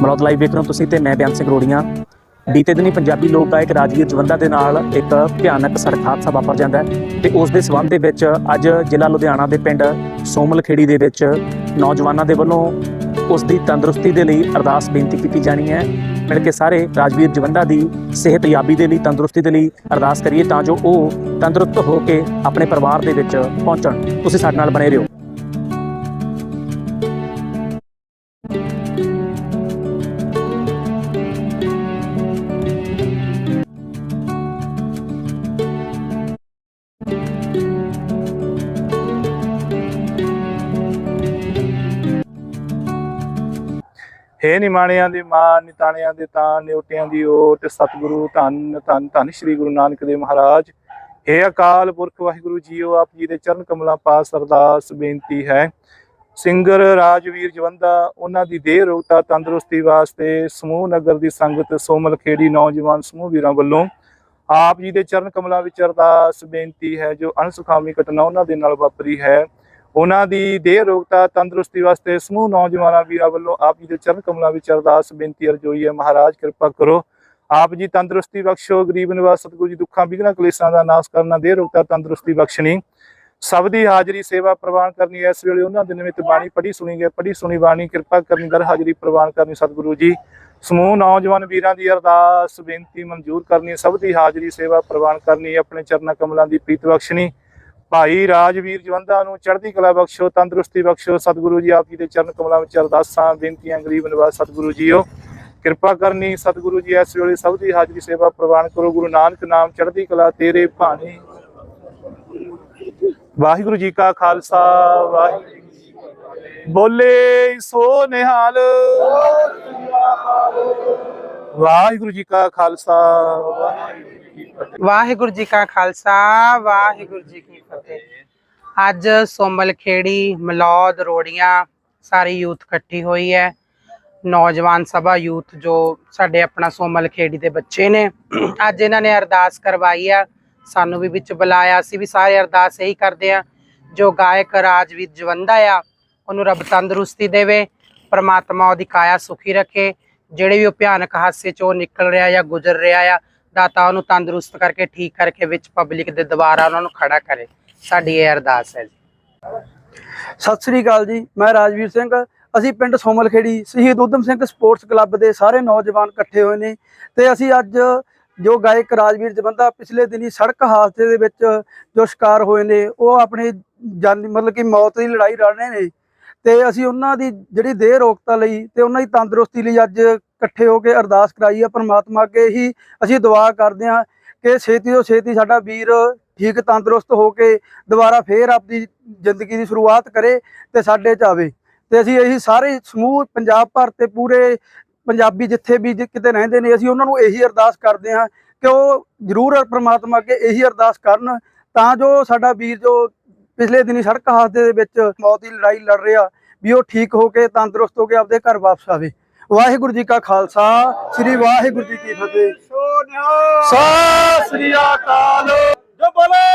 Malaud live ਵੇਖ ਰਹੇ ਹੋ ਤੁਸੀਂ ਤੇ ਮੈਂ ਬਿਆਨ ਸਿੰਘ ਰੋੜੀਆਂ। ਬੀਤੇ ਦਿਨੀ ਪੰਜਾਬੀ ਲੋਕ ਗਾਇਕ ਰਾਜਵੀਰ ਜਵੰਦਾ ਦੇ ਨਾਲ ਇੱਕ ਭਿਆਨਕ ਸੜਕ ਹਾਦਸਾ ਵਾਪਰ ਜਾਂਦਾ ਹੈ ਤੇ ਉਸ ਦੇ ਸਬੰਧ ਦੇ ਵਿੱਚ ਅੱਜ ਜ਼ਿਲ੍ਹਾ ਲੁਧਿਆਣਾ ਦੇ ਪਿੰਡ ਸੋਮਲਖੇੜੀ ਦੇ ਵਿੱਚ ਨੌਜਵਾਨਾਂ ਦੇ ਵੱਲੋਂ ਉਸ ਦੀ ਤੰਦਰੁਸਤੀ ਦੇ ਲਈ ਅਰਦਾਸ ਬੇਨਤੀ ਕੀਤੀ ਜਾਣੀ ਹੈ। ਮਿਲ ਕੇ ਸਾਰੇ ਰਾਜਵੀਰ ਜਵੰਦਾ ਦੀ ਸਿਹਤਯਾਬੀ ਦੇ ਲਈ, ਤੰਦਰੁਸਤੀ ਦੇ ਲਈ ਅਰਦਾਸ ਕਰੀਏ ਤਾਂ ਜੋ ਉਹ ਤੰਦਰੁਸਤ ਹੋ ਕੇ ਆਪਣੇ ਪਰਿਵਾਰ ਦੇ ਵਿੱਚ ਪਹੁੰਚਣ। ਤੁਸੀਂ ਸਾਡੇ ਨਾਲ ਬਣੇ ਰਹੋ। ਹੇ ਨਿਮਾਣਿਆਂ ਦੀ ਮਾਂ, ਨਿਤਾਣਿਆਂ ਦੇ ਤਾਂ ਨਿਉਟਿਆਂ ਦੀ ਓਟ, ਸਤਿਗੁਰੂ ਧੰਨ ਧੰਨ ਧੰਨ ਸ੍ਰੀ ਗੁਰੂ ਨਾਨਕ ਦੇਵ ਮਹਾਰਾਜ। ਹੇ ਅਕਾਲ ਪੁਰਖ ਵਾਹਿਗੁਰੂ ਜੀਓ, ਆਪ ਜੀ ਦੇ ਚਰਨ ਕਮਲਾਂ ਪਾਸ ਅਰਦਾਸ ਬੇਨਤੀ ਹੈ। ਸਿੰਗਰ, ਰਾਜਵੀਰ ਜਵੰਦਾ, ਉਹਨਾਂ ਦੀ ਦੇਹ ਰੋਗਤਾ ਤੰਦਰੁਸਤੀ ਵਾਸਤੇ ਸਮੂਹ ਨਗਰ ਦੀ ਸੰਗਤ ਸੋਮਲ ਖੇੜੀ ਨੌਜਵਾਨ ਸਮੂਹ ਵੀਰਾਂ ਵੱਲੋਂ ਆਪ ਜੀ ਦੇ ਚਰਨ ਕਮਲਾਂ ਵਿੱਚ ਅਰਦਾਸ ਬੇਨਤੀ ਹੈ, ਜੋ ਅਣਸੁਖਾਵੀ ਘਟਨਾ ਉਹਨਾਂ ਦੇ ਨਾਲ ਵਾਪਰੀ ਹੈ। ਉਹਨਾਂ ਦੀ ਦੇਹ ਰੋਗਤਾ ਤੰਦਰੁਸਤੀ ਵਾਸਤੇ ਸਮੂਹ ਨੌਜਵਾਨਾਂ ਵੀਰਾਂ ਵੱਲੋਂ ਆਪ ਜੀ ਦੇ ਚਰਨ ਕਮਲਾਂ ਵਿੱਚ ਅਰਦਾਸ, ਬੇਨਤੀ ਅਰਜ਼ੋਈ ਹੈ। ਮਹਾਰਾਜ, ਕਿਰਪਾ ਕਰੋ। ਆਪ ਜੀ ਤੰਦਰੁਸਤੀ ਬਖਸ਼ੋ। ਗਰੀਬ ਨਿਵਾਸ ਸਤਿਗੁਰੂ ਜੀ ਦੁੱਖਾਂ ਵਿਘਨਾਂ ਕਲੇਸ਼ਾਂ ਦਾ ਨਾਸ਼ ਕਰਨਾ, ਦੇਹ ਰੋਗਤਾ ਤੰਦਰੁਸਤੀ ਬਖਸ਼ਣੀ। ਸਭ ਦੀ ਹਾਜ਼ਰੀ ਸੇਵਾ ਪ੍ਰਵਾਨ ਕਰਨੀ ਇਸ ਵੇਲੇ ਉਹਨਾਂ ਦੇ ਨਿਮਿਤ ਬਾਣੀ ਪੜ੍ਹੀ ਸੁਣੀ ਗਈ, ਪੜ੍ਹੀ ਸੁਣੀ ਬਾਣੀ, ਕਿਰਪਾ ਕਰਨੀ, ਦਰ ਹਾਜ਼ਰੀ ਪ੍ਰਵਾਨ ਕਰਨੀ ਸਤਿਗੁਰੂ ਜੀ। ਸਮੂਹ ਨੌਜਵਾਨ ਵੀਰਾਂ ਦੀ ਅਰਦਾਸ, ਬੇਨਤੀ ਮਨਜ਼ੂਰ ਕਰਨੀ, ਸਭ ਦੀ ਹਾਜ਼ਰੀ ਸੇਵਾ ਪ੍ਰਵਾਨ ਕਰਨੀ, ਆਪਣੇ ਚਰਨਾਂ ਕਮਲਾਂ ਦੀ ਪ੍ਰੀਤ ਬਖਸ਼ਣੀ। ਭਾਈ ਰਾਜਵੀਰ ਜਵੰਦਾ ਨੂੰ ਚੜ੍ਹਦੀ ਕਲਾ ਬਖਸ਼ੋ, ਤੰਦਰੁਸਤੀ ਬਖਸ਼ੋ। ਸਤਿਗੁਰੂ ਜੀ ਆਪ ਜੀ ਦੇ ਚਰਨ ਕਮਲਾਂ ਵਿੱਚ ਅਰਦਾਸਾਂ, ਬੇਨਤੀਆਂ, ਗਰੀਬ ਨਿਵਾਸ, ਸਤਿਗੁਰੂ ਜੀਓ। ਕਿਰਪਾ ਕਰਨੀ, ਸਤਿਗੁਰੂ ਜੀ, ਇਸ ਵੇਲੇ ਸਭ ਦੀ ਹਾਜ਼ਰੀ ਸੇਵਾ ਪ੍ਰਵਾਨ ਕਰੋ। ਗੁਰੂ ਨਾਨਕ ਨਾਮ ਚੜ੍ਹਦੀ ਕਲਾ ਤੇਰੇ ਭਾਣੇ। ਵਾਹਿਗੁਰੂ ਜੀ ਕਾ ਖਾਲਸਾ, ਵਾਹਿਗੁਰੂ। ਬੋਲੇ ਸੋ ਨਿਹਾਲ। ਵਾਹਿਗੁਰੂ ਜੀ ਕਾ ਖਾਲਸਾ, ਵਾਹਿਗੁਰੂ। ਵਾਹਿਗੁਰੂ ਜੀ ਕਾ ਖਾਲਸਾ, ਵਾਹਿਗੁਰੂ ਜੀ ਕੀ ਫਤਿਹ। ਅੱਜ ਸੋਮਲ ਖੇੜੀ ਮਲੌਦ, ਰੋੜੀਆਂ, ਸਾਰੀ ਯੂਥ ਇਕੱਠੀ ਹੋਈ ਹੈ। ਨੌਜਵਾਨ ਸਭਾ ਯੂਥ ਜੋ ਸਾਡੇ ਆਪਣਾ ਸੋਮਲ ਖੇੜੀ ਦੇ ਬੱਚੇ ਨੇ। ਅੱਜ ਇਹਨਾਂ ਨੇ ਅਰਦਾਸ ਕਰਵਾਈ ਆ। ਸਾਨੂੰ ਵੀ ਵਿੱਚ ਬੁਲਾਇਆ। ਅਸੀਂ ਵੀ ਸਾਰੇ ਅਰਦਾਸ ਇਹੀ ਕਰਦੇ ਆ ਜੋ ਗਾਇਕ ਰਾਜਵੀਰ ਜਵੰਦਾ ਆ, ਉਹਨੂੰ ਰੱਬ ਤੰਦਰੁਸਤੀ ਦੇਵੇ, ਪ੍ਰਮਾਤਮਾ ਉਹਦੀ ਕਾਇਆ ਸੁਖੀ ਰੱਖੇ। ਜਿਹੜੇ ਵੀ ਉਹ ਭਿਆਨਕ ਹਾਦਸੇ ਚੋਂ ਨਿਕਲ ਰਿਹਾ ਜਾਂ ਗੁਜ਼ਰ ਰਿਹਾ ਆ ਦਾਤਾ ਉਹਨੂੰ ਤੰਦਰੁਸਤ ਕਰਕੇ, ਠੀਕ ਕਰਕੇ ਵਿੱਚ ਪਬਲਿਕ ਦੇ ਦੁਆਰਾ ਉਹਨਾਂ ਨੂੰ ਖੜਾ ਕਰੇ। ਸਾਡੀ ਇਹ ਅਰਦਾਸ ਹੈ ਜੀ। ਸਤਿ ਸ੍ਰੀ ਅਕਾਲ ਜੀ, ਮੈਂ ਰਾਜਵੀਰ ਸਿੰਘ। ਅਸੀਂ ਪਿੰਡ ਸੋਮਲਖੇੜੀ, ਸ਼ਹੀਦ ਉਦਮ ਸਿੰਘ ਸਪੋਰਟਸ ਕਲੱਬ ਦੇ ਸਾਰੇ ਨੌਜਵਾਨ ਇਕੱਠੇ ਹੋਏ ਨੇ ਤੇ ਅਸੀਂ ਅੱਜ ਜੋ ਗਾਇਕ ਰਾਜਵੀਰ ਜਵੰਦਾ ਪਿਛਲੇ ਦਿਨੀ ਸੜਕ ਹਾਦਸੇ ਦੇ ਵਿੱਚ ਜੋ ਸ਼ਿਕਾਰ ਹੋਏ ਨੇ, ਉਹ ਆਪਣੀ ਜਾਨੀ ਮਤਲਬ ਕਿ ਮੌਤ ਦੀ ਲੜਾਈ ਲੜ ਰਹੇ ਨੇ ਤੇ ਅਸੀਂ ਉਹਨਾਂ ਦੀ ਜਿਹੜੀ ਦੇਹ ਰੋਕਤਾ ਲਈ ਤੇ ਉਹਨਾਂ ਦੀ ਤੰਦਰੁਸਤੀ ਲਈ ਅੱਜ ਇਕੱਠੇ ਹੋ ਕੇ ਅਰਦਾਸ ਕਰਾਈ ਆ, ਪਰਮਾਤਮਾ ਅੱਗੇ ਹੀ ਅਸੀਂ ਦੁਆ ਕਰਦੇ ਹਾਂ ਕਿ ਛੇਤੀ ਤੋਂ ਛੇਤੀ ਸਾਡਾ ਵੀਰ ਠੀਕ ਤੰਦਰੁਸਤ ਹੋ ਕੇ ਦੁਬਾਰਾ ਫੇਰ ਆਪਦੀ ਜ਼ਿੰਦਗੀ ਦੀ ਸ਼ੁਰੂਆਤ ਕਰੇ ਤੇ ਸਾਡੇ ਚ ਆਵੇ। ਤੇ ਅਸੀਂ ਇਹੀ ਸਾਰੇ ਸਮੂਹ ਪੰਜਾਬ ਭਰ ਤੇ ਪੂਰੇ ਪੰਜਾਬੀ ਜਿੱਥੇ ਵੀ ਜਿ- ਕਿਤੇ ਰਹਿੰਦੇ ਨੇ, ਅਸੀਂ ਉਹਨਾਂ ਨੂੰ ਇਹੀ ਅਰਦਾਸ ਕਰਦੇ ਹਾਂ ਕਿ ਉਹ ਜ਼ਰੂਰ ਪ੍ਰਮਾਤਮਾ ਅੱਗੇ ਇਹੀ ਅਰਦਾਸ ਕਰਨ ਤਾਂ ਜੋ ਸਾਡਾ ਵੀਰ ਜੋ ਪਿਛਲੇ ਦਿਨੀ ਸੜਕ ਹਾਦਸੇ ਦੇ ਵਿੱਚ ਮੌਤ ਦੀ ਲੜਾਈ ਲੜ ਰਿਹਾ, ਵੀ ਉਹ ਠੀਕ ਹੋ ਕੇ ਤੰਦਰੁਸਤ ਹੋ ਕੇ ਆਪਦੇ ਘਰ ਵਾਪਸ ਆਵੇ। ਵਾਹਿਗੁਰੂ ਜੀ ਕਾ ਖਾਲਸਾ ਸ੍ਰੀ ਵਾਹਿਗੁਰੂ ਜੀ ਕੀ ਫਤਿਹ। ਸੋ ਨਿਹਾਲ। ਸ੍ਰੀ ਅਕਾਲ। ਜੋ ਬੋਲੇ।